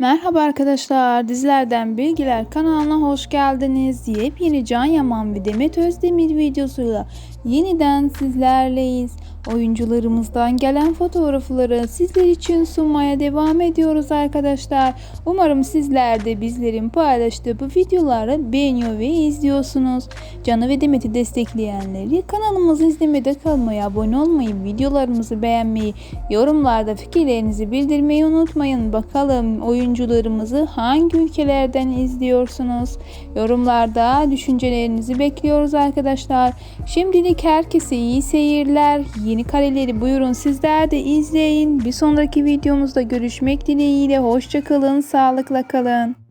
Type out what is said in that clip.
Merhaba arkadaşlar, dizilerden bilgiler kanalına hoş geldiniz. Yepyeni Can Yaman ve Demet Özdemir videosuyla yeniden sizlerleyiz. Oyuncularımızdan gelen fotoğrafları sizler için sunmaya devam ediyoruz arkadaşlar. Umarım sizler de bizlerin paylaştığı bu videoları beğeniyor ve izliyorsunuz. Can'ı ve Demet'i destekleyenleri kanalımızı izlemede kalmayı, abone olmayı, videolarımızı beğenmeyi, yorumlarda fikirlerinizi bildirmeyi unutmayın. Bakalım oyuncularımızı hangi ülkelerden izliyorsunuz? Yorumlarda düşüncelerinizi bekliyoruz arkadaşlar. Şimdilik herkese iyi seyirler. Yeni kareleri buyurun sizler de izleyin. Bir sonraki videomuzda görüşmek dileğiyle. Hoşçakalın, sağlıkla kalın.